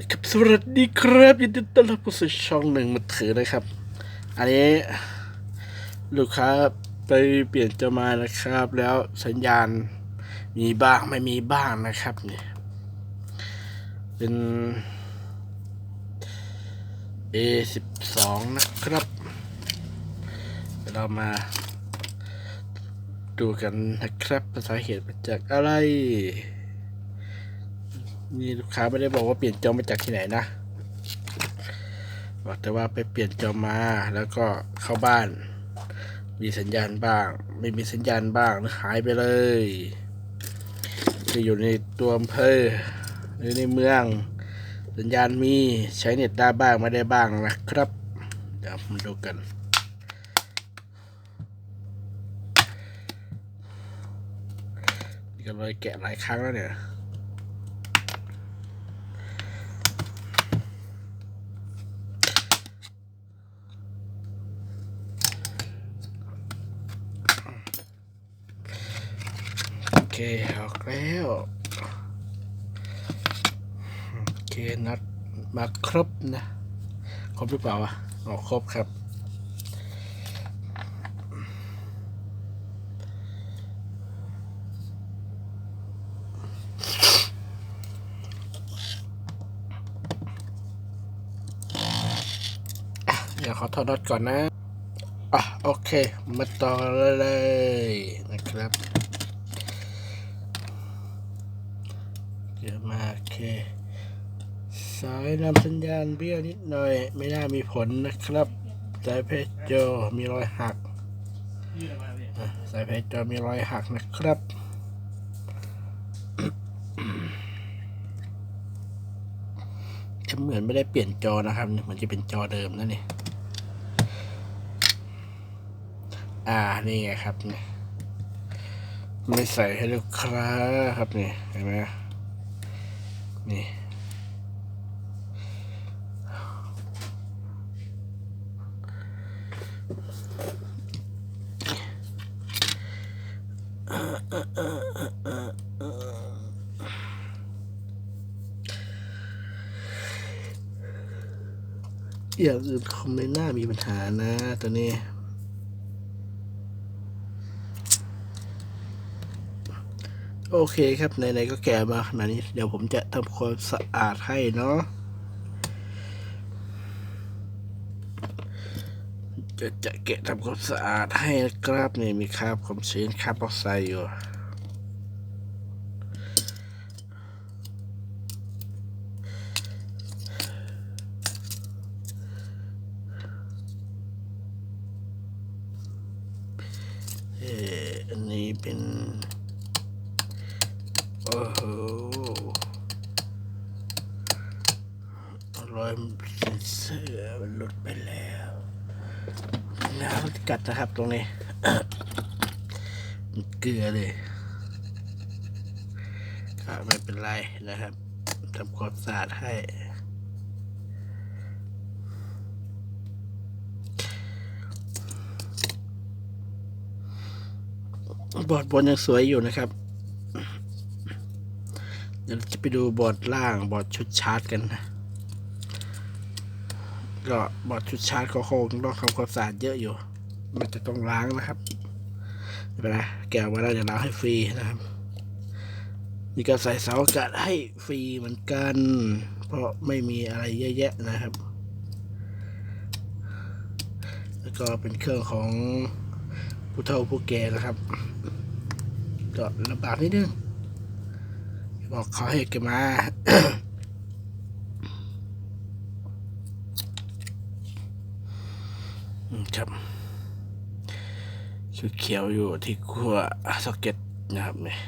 ครับสวัสดีครับยินดีต้อนรับเข้าสู่ช่องหนึ่งมือถือนะครับ อันนี้ ลูกค้าไปเปลี่ยนจะมานะครับ แล้วสัญญาณมีบ้างไม่มีบ้างนะครับเนี่ยเป็น A สิบสองนะครับเดี๋ยวเรามาดูกันนะครับสาเหตุมาจากอะไร นี่ลูกค้าไม่ได้บอกว่าเปลี่ยนจอมาจากที่ไหนนะบอกแต่ว่าไปเปลี่ยนจอมาแล้วก็เข้าบ้าน มีสัญญาณบ้าง ไม่มีสัญญาณบ้างหรือหายไปเลยจะอยู่ในตัวอำเภอหรือในเมือง สัญญาณมีใช้เน็ตได้บ้างไม่ได้บ้างนะครับ เดี๋ยวมาดูกันก็เลยแกะหลายครั้งแล้วเนี่ย โอเคออกแล้วโอเคนัดมาครบนะ ครบหรือเปล่าวะอ๋อครบครับเดี๋ยวขอถอดก่อนนะ อะ โอเค มาต่อเลยนะครับ เดี๋ยวมาโอเค สายนำสัญญาณเบี้ยวนิดหน่อย ไม่น่ามีผลนะครับ สายเพชรโจมีรอยหัก สายเพชรโจมีรอยหักนะครับจะเหมือนไม่ได้เปลี่ยนจอนะครับเหมือนจะเป็นจอเดิมนั่นนี่อ่า นี่ไงครับเนี่ยไม่ใส่ให้ลูกค้าครับนี่เห็นไหม นี่อย่างอื่นคงไม่น่ามีปัญหานะตัวนี้ โอเคครับไหนๆก็แก่มาขนาดนี้ เดี๋ยวผมจะทำความสะอาดให้เนาะจะจะแกะทำความสะอาดให้นะครับนี่มีคราบความชื้นคราบออกไซด์อยู่เอออันนี้เป็น โอ้โหรอยเสือมันหลุดไปแล้วน้ำกัดนะครับตรงนี้ เกลือเลยก็ไม่เป็นไรนะครับทำความสะอาดให้บอร์ดบนยังสวยอยู่นะครับ ไปดูบอร์ดล่างบอร์ดชุดชาร์จกันนะ ก็บอร์ดชุดชาร์จก็คงต้องทำความสะอาดเยอะอยู่ มันจะต้องล้างนะครับไม่เป็นไรแกะมาแล้วเดี๋ยวล้างให้ฟรีนะครับนี่ก็ใส่เสาอากาศให้ฟรีเหมือนกัน เพราะไม่มีอะไรเยอะแยะนะครับ แล้วก็เป็นเครื่องของผู้เฒ่าผู้แก่นะครับ ก็ลำบากนิดนึง บอกเขาให้แกมาครับคือเขียวอยู่ที่ขั้วซ็อกเก็ตนะครับเนี่ย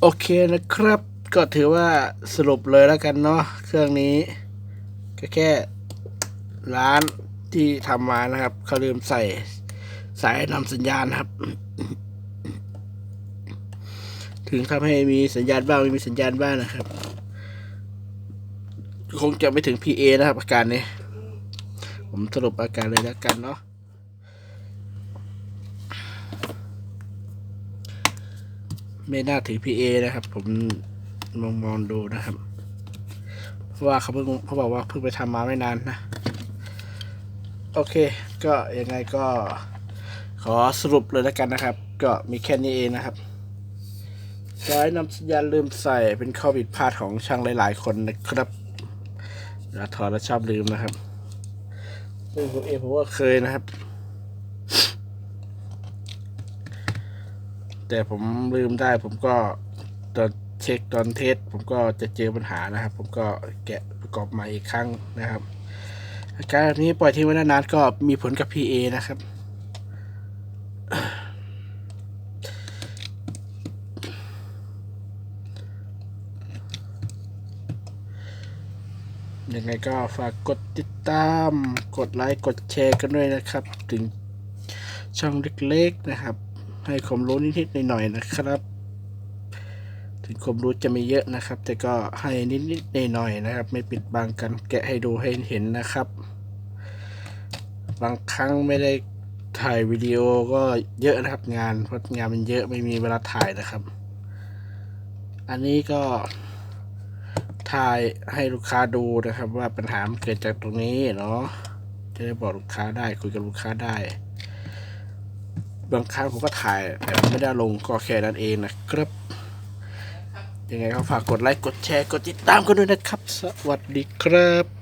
โอเคนะครับ ก็ถือว่าสรุปเลยแล้วกันเนาะเครื่องนี้ ก็แค่ร้านที่ทำมานะครับเขาลืมใส่สายนำสัญญาณครับ ถึงทำให้มีสัญญาณบ้างไม่มีสัญญาณบ้างนะครับ คงจะไม่ถึง PA นะครับอาการนี้ ผมสรุปอาการเลยแล้วกันเนาะ ไม่น่าถึง PA นะครับ ผมมองมองดูนะครับ เพราะว่าเขาเพิ่งเขาบอกว่าเพิ่งไปทำมาไม่นานนะ โอเค ก็ยังไงก็ขอสรุปเลยแล้วกันนะครับ ก็มีแค่นี้เองนะครับสายนำสัญญาณลืมใส่เป็นข้อผิดพลาดของช่างหลาย ๆ คนนะครับเวลาถอดแล้วชอบลืมนะครับซึ่งผมเองผมก็เคยนะครับ แต่ผมลืมได้ผมก็ตอนเช็คตอนเทสผมก็จะเจอปัญหานะครับ ผมก็แกะประกอบใหม่อีกครั้งนะครับอาการแบบนี้ปล่อยทิ้งไว้นานๆก็มีผลกับ PA นะครับยังไงก็ฝากกดติดตาม กดไลค์ กดแชร์กันด้วยนะครับ ถึงช่องเล็กๆนะครับ ให้ความรู้นิดๆหน่อยๆนะครับ ถึงความรู้จะไม่เยอะนะครับ แต่ก็ให้นิดๆหน่อยๆนะครับ ไม่ปิดบังกันแกะให้ดูให้เห็นนะครับ บางครั้งไม่ได้ถ่ายวิดีโอก็เยอะนะครับงานเพราะงานมันเยอะไม่มีเวลาถ่ายนะครับ อันนี้ก็ถ่ายให้ลูกค้าดูนะครับ ว่าปัญหามันเกิดจากตรงนี้เนาะจะได้บอกลูกค้าได้คุยกับลูกค้าได้ บางครั้งผมก็ถ่ายแต่ไม่ได้ลงก็แค่นั้นเองนะครับยังไงก็ฝากกดไลค์กดแชร์กดติดตามกันด้วยนะครับ สวัสดีครับ